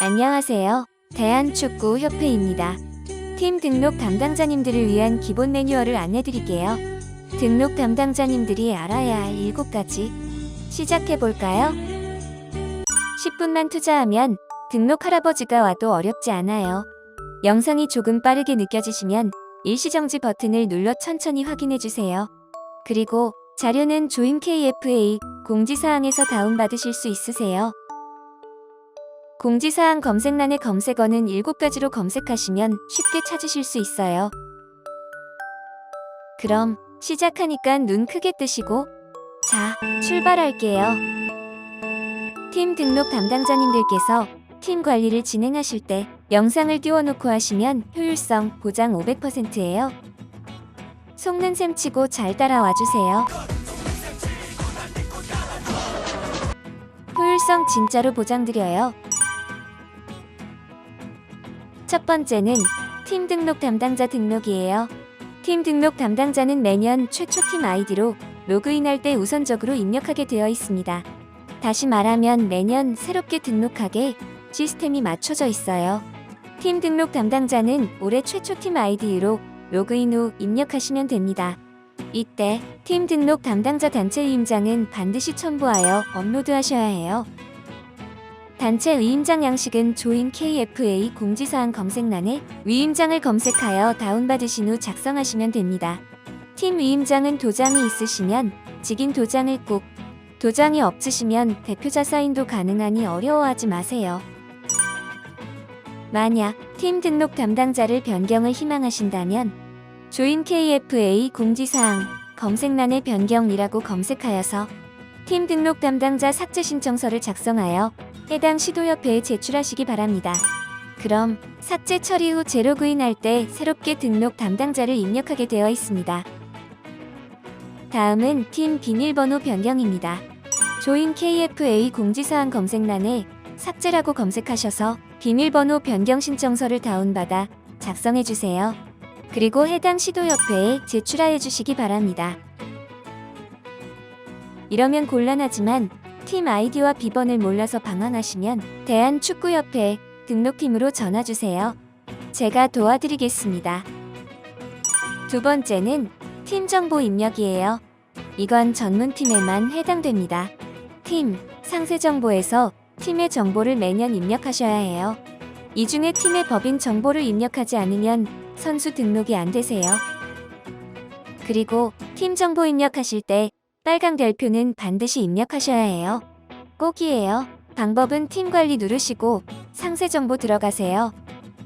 안녕하세요. 대한축구협회입니다. 팀 등록 담당자님들을 위한 기본 매뉴얼을 안내드릴게요. 등록 담당자님들이 알아야 할 7가지. 시작해볼까요? 10분만 투자하면 등록 할아버지가 와도 어렵지 않아요. 영상이 조금 빠르게 느껴지시면 일시정지 버튼을 눌러 천천히 확인해주세요. 그리고 자료는 조인 KFA 공지사항에서 다운받으실 수 있으세요. 공지사항 검색란의 검색어는 7가지로 검색하시면 쉽게 찾으실 수 있어요. 그럼 시작하니까 눈 크게 뜨시고 자, 출발할게요. 팀 등록 담당자님들께서 팀 관리를 진행하실 때 영상을 띄워놓고 하시면 효율성 보장 500%예요. 속는 셈 치고 잘 따라와 주세요. 효율성 진짜로 보장드려요. 첫 번째는 팀 등록 담당자 등록이에요. 팀 등록 담당자는 매년 최초 팀 아이디로 로그인할 때 우선적으로 입력하게 되어 있습니다. 다시 말하면 매년 새롭게 등록하게 시스템이 맞춰져 있어요. 팀 등록 담당자는 올해 최초 팀 아이디로 로그인 후 입력하시면 됩니다. 이때 팀 등록 담당자 단체 위임장은 반드시 첨부하여 업로드하셔야 해요. 단체 위임장 양식은 조인 KFA 공지사항 검색란에 위임장을 검색하여 다운받으신 후 작성하시면 됩니다. 팀 위임장은 도장이 있으시면 직인 도장을 꼭, 도장이 없으시면 대표자 사인도 가능하니 어려워하지 마세요. 만약 팀 등록 담당자를 변경을 희망하신다면 조인 KFA 공지사항 검색란에 변경이라고 검색하여서 팀 등록 담당자 삭제 신청서를 작성하여 해당 시도협회에 제출하시기 바랍니다. 그럼 삭제 처리 후 재로그인할 때 새롭게 등록 담당자를 입력하게 되어 있습니다. 다음은 팀 비밀번호 변경입니다. 조인 KFA 공지사항 검색란에 삭제라고 검색하셔서 비밀번호 변경 신청서를 다운받아 작성해 주세요. 그리고 해당 시도협회에 제출하여 주시기 바랍니다. 이러면 곤란하지만 팀 아이디와 비번을 몰라서 방황하시면 대한축구협회 등록팀으로 전화주세요. 제가 도와드리겠습니다. 두 번째는 팀 정보 입력이에요. 이건 전문팀에만 해당됩니다. 팀, 상세 정보에서 팀의 정보를 매년 입력하셔야 해요. 이 중에 팀의 법인 정보를 입력하지 않으면 선수 등록이 안 되세요. 그리고 팀 정보 입력하실 때 빨강 별표는 반드시 입력하셔야 해요. 꼭이에요. 방법은 팀 관리 누르시고 상세 정보 들어가세요.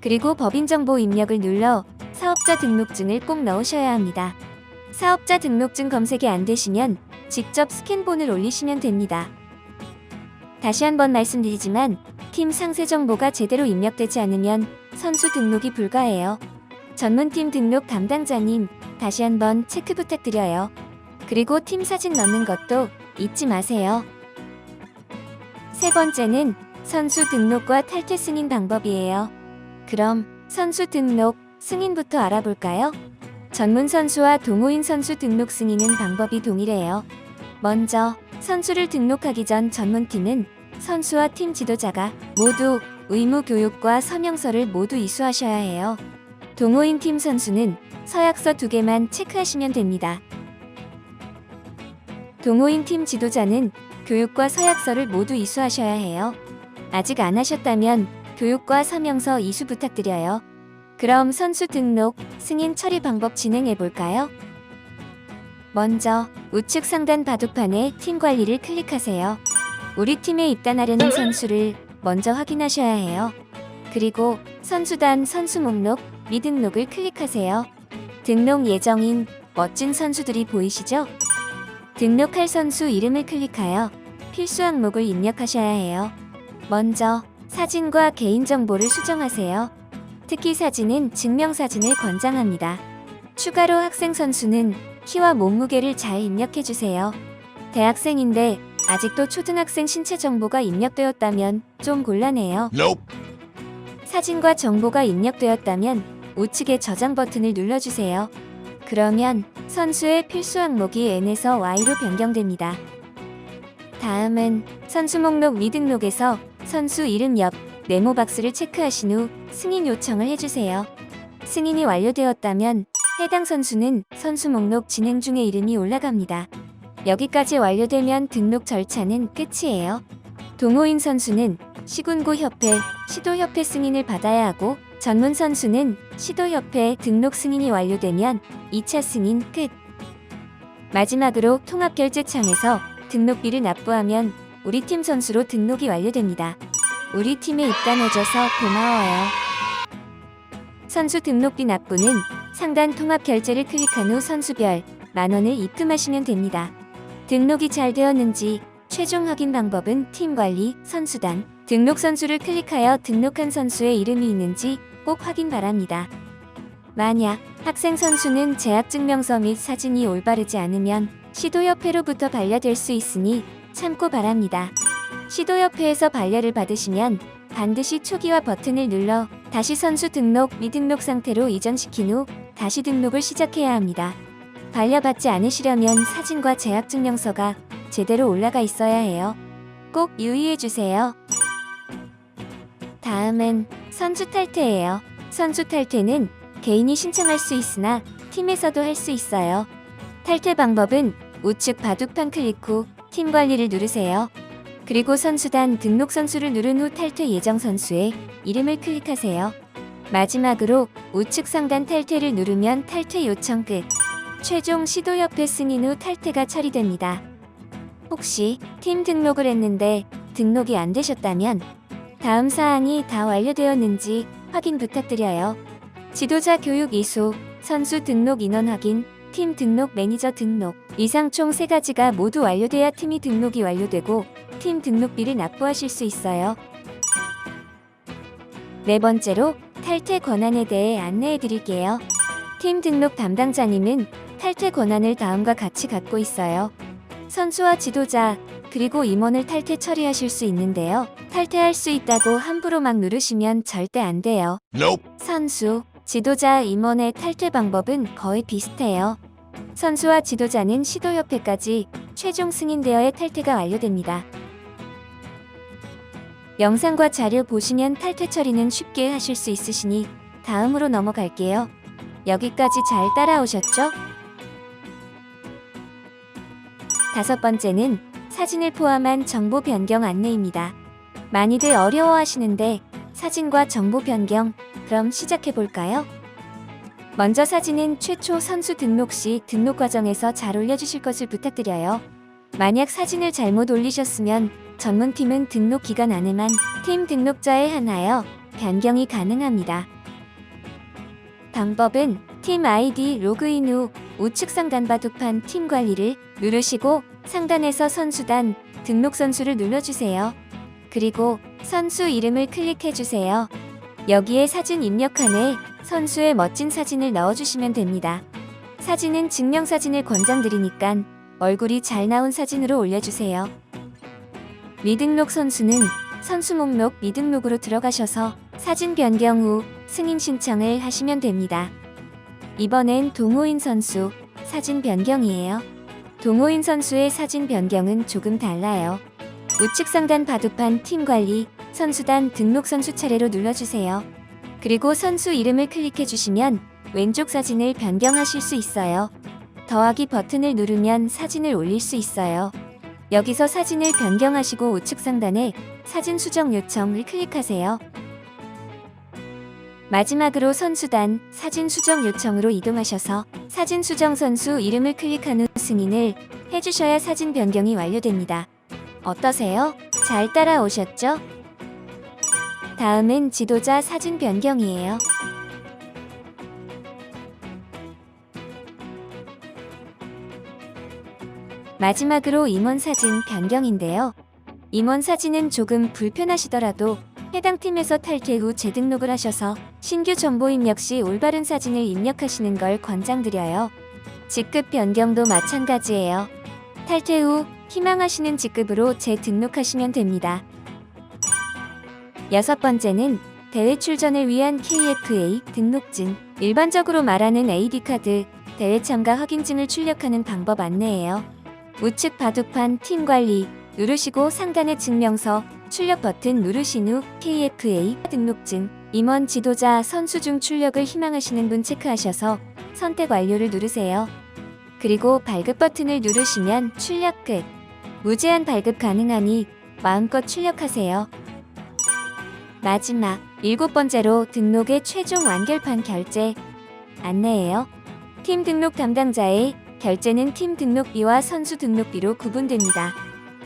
그리고 법인 정보 입력을 눌러 사업자 등록증을 꼭 넣으셔야 합니다. 사업자 등록증 검색이 안 되시면 직접 스캔본을 올리시면 됩니다. 다시 한번 말씀드리지만 팀 상세 정보가 제대로 입력되지 않으면 선수 등록이 불가해요. 전문팀 등록 담당자님, 다시 한번 체크 부탁드려요. 그리고 팀 사진 넣는 것도 잊지 마세요. 세 번째는 선수 등록과 탈퇴 승인 방법이에요. 그럼 선수 등록, 승인부터 알아볼까요? 전문 선수와 동호인 선수 등록 승인은 방법이 동일해요. 먼저 선수를 등록하기 전 전문팀은 선수와 팀 지도자가 모두 의무 교육과 서명서를 모두 이수하셔야 해요. 동호인 팀 선수는 서약서 두 개만 체크하시면 됩니다. 동호인 팀 지도자는 교육과 서약서를 모두 이수하셔야 해요. 아직 안 하셨다면 교육과 서명서 이수 부탁드려요. 그럼 선수 등록, 승인 처리 방법 진행해 볼까요? 먼저 우측 상단 바둑판에 팀 관리를 클릭하세요. 우리 팀에 입단하려는 선수를 먼저 확인하셔야 해요. 그리고 선수단 선수 목록 미등록을 클릭하세요. 등록 예정인 멋진 선수들이 보이시죠? 등록할 선수 이름을 클릭하여 필수 항목을 입력하셔야 해요. 먼저 사진과 개인정보를 수정하세요. 특히 사진은 증명사진을 권장합니다. 추가로 학생 선수는 키와 몸무게를 잘 입력해주세요. 대학생인데 아직도 초등학생 신체 정보가 입력되었다면 좀 곤란해요. Nope. 사진과 정보가 입력되었다면 우측의 저장 버튼을 눌러주세요. 그러면 선수의 필수 항목이 N에서 Y로 변경됩니다. 다음은 선수 목록 미등록에서 선수 이름 옆 네모 박스를 체크하신 후 승인 요청을 해주세요. 승인이 완료되었다면 해당 선수는 선수 목록 진행 중에 이름이 올라갑니다. 여기까지 완료되면 등록 절차는 끝이에요. 동호인 선수는 시군구 협회, 시도협회 승인을 받아야 하고 전문 선수는 시도협회 등록 승인이 완료되면 2차 승인 끝. 마지막으로 통합결제창에서 등록비를 납부하면 우리 팀 선수로 등록이 완료됩니다. 우리 팀에 입단해줘서 고마워요. 선수 등록비 납부는 상단 통합 결제를 클릭한 후 선수별 만 원을 입금하시면 됩니다. 등록이 잘 되었는지 최종 확인 방법은 팀 관리, 선수단, 등록 선수를 클릭하여 등록한 선수의 이름이 있는지 꼭 확인 바랍니다. 만약 학생 선수는 재학증명서 및 사진이 올바르지 않으면 시도협회로부터 반려될 수 있으니 참고 바랍니다. 시도협회에서 반려를 받으시면 반드시 초기화 버튼을 눌러 다시 선수 등록 미등록 상태로 이전시킨 후 다시 등록을 시작해야 합니다. 반려받지 않으시려면 사진과 재학증명서가 제대로 올라가 있어야 해요. 꼭 유의해 주세요. 다음은 선수 탈퇴예요. 선수 탈퇴는 개인이 신청할 수 있으나 팀에서도 할 수 있어요. 탈퇴 방법은 우측 바둑판 클릭 후 팀 관리를 누르세요. 그리고 선수단 등록 선수를 누른 후 탈퇴 예정 선수의 이름을 클릭하세요. 마지막으로 우측 상단 탈퇴를 누르면 탈퇴 요청 끝. 최종 시도 협회 승인 후 탈퇴가 처리됩니다. 혹시 팀 등록을 했는데 등록이 안 되셨다면 다음 사항이 다 완료되었는지 확인 부탁드려요. 지도자 교육 이수, 선수 등록 인원 확인, 팀 등록 매니저 등록 이상 총 세가지가 모두 완료돼야 팀이 등록이 완료되고 팀 등록비를 납부하실 수 있어요. 네 번째로 탈퇴 권한에 대해 안내해 드릴게요. 팀 등록 담당자님은 탈퇴 권한을 다음과 같이 갖고 있어요. 선수와 지도자, 그리고 임원을 탈퇴 처리하실 수 있는데요. 탈퇴할 수 있다고 함부로 막 누르시면 절대 안 돼요. Nope. 선수, 지도자, 임원의 탈퇴 방법은 거의 비슷해요. 선수와 지도자는 시도협회까지 최종 승인되어야 탈퇴가 완료됩니다. 영상과 자료 보시면 탈퇴 처리는 쉽게 하실 수 있으시니 다음으로 넘어갈게요. 여기까지 잘 따라오셨죠? 다섯 번째는 사진을 포함한 정보 변경 안내입니다. 많이들 어려워하시는데 사진과 정보 변경 그럼 시작해 볼까요? 먼저 사진은 최초 선수 등록 시 등록 과정에서 잘 올려주실 것을 부탁드려요. 만약 사진을 잘못 올리셨으면 전문팀은 등록 기간 안에만 팀 등록자에 한하여 변경이 가능합니다. 방법은 팀 아이디 로그인 후 우측 상단 바둑판 팀 관리를 누르시고 상단에서 선수단 등록 선수를 눌러주세요. 그리고 선수 이름을 클릭해주세요. 여기에 사진 입력칸에 선수의 멋진 사진을 넣어주시면 됩니다. 사진은 증명사진을 권장드리니까 얼굴이 잘 나온 사진으로 올려주세요. 미등록 선수는 선수 목록 미등록으로 들어가셔서 사진 변경 후 승인 신청을 하시면 됩니다. 이번엔 동호인 선수 사진 변경이에요. 동호인 선수의 사진 변경은 조금 달라요. 우측 상단 바둑판 팀 관리 선수단 등록 선수 차례로 눌러주세요. 그리고 선수 이름을 클릭해 주시면 왼쪽 사진을 변경하실 수 있어요. 더하기 버튼을 누르면 사진을 올릴 수 있어요. 여기서 사진을 변경하시고 우측 상단에 사진 수정 요청을 클릭하세요. 마지막으로 선수단 사진 수정 요청으로 이동하셔서 사진 수정 선수 이름을 클릭한 후 승인을 해주셔야 사진 변경이 완료됩니다. 어떠세요? 잘 따라오셨죠? 다음은 지도자 사진 변경이에요. 마지막으로 임원 사진 변경인데요. 임원 사진은 조금 불편하시더라도 해당 팀에서 탈퇴 후 재등록을 하셔서 신규 정보 입력 시 올바른 사진을 입력하시는 걸 권장드려요. 직급 변경도 마찬가지예요. 탈퇴 후 희망하시는 직급으로 재등록하시면 됩니다. 여섯 번째는 대회 출전을 위한 KFA 등록증. 일반적으로 말하는 AD카드, 대회 참가 확인증을 출력하는 방법 안내예요. 우측 바둑판 팀 관리 누르시고 상단의 증명서 출력 버튼 누르신 후 KFA 등록증, 임원 지도자 선수 중 출력을 희망하시는 분 체크하셔서 선택 완료를 누르세요. 그리고 발급 버튼을 누르시면 출력 끝. 무제한 발급 가능하니 마음껏 출력하세요. 마지막 일곱 번째로 등록의 최종 완결판 결제 안내예요. 팀 등록 담당자의 결제는 팀 등록비와 선수 등록비로 구분됩니다.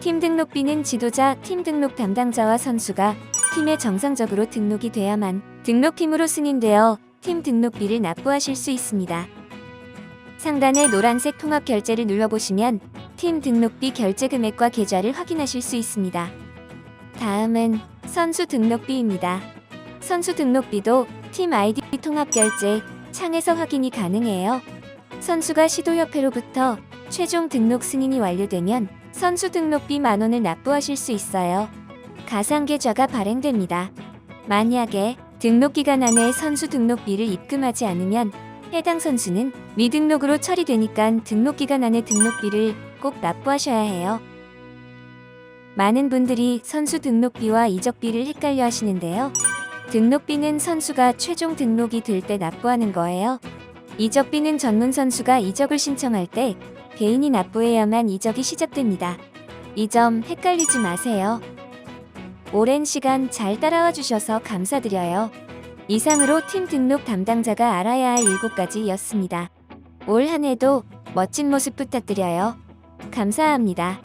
팀 등록비는 지도자, 팀 등록 담당자와 선수가 팀에 정상적으로 등록이 돼야만 등록팀으로 승인되어 팀 등록비를 납부하실 수 있습니다. 상단의 노란색 통합 결제를 눌러보시면 팀 등록비 결제 금액과 계좌를 확인하실 수 있습니다. 다음은 선수 등록비입니다. 선수 등록비도 팀 아이디 통합 결제 창에서 확인이 가능해요. 선수가 시도협회로부터 최종 등록 승인이 완료되면 선수 등록비 만 원을 납부하실 수 있어요. 가상 계좌가 발행됩니다. 만약에 등록 기간 안에 선수 등록비를 입금하지 않으면 해당 선수는 미등록으로 처리되니까 등록 기간 안에 등록비를 꼭 납부하셔야 해요. 많은 분들이 선수 등록비와 이적비를 헷갈려 하시는데요. 등록비는 선수가 최종 등록이 될 때 납부하는 거예요. 이적비는 전문 선수가 이적을 신청할 때 개인이 납부해야만 이적이 시작됩니다. 이 점 헷갈리지 마세요. 오랜 시간 잘 따라와 주셔서 감사드려요. 이상으로 팀 등록 담당자가 알아야 할 7가지였습니다. 올 한 해도 멋진 모습 부탁드려요. 감사합니다.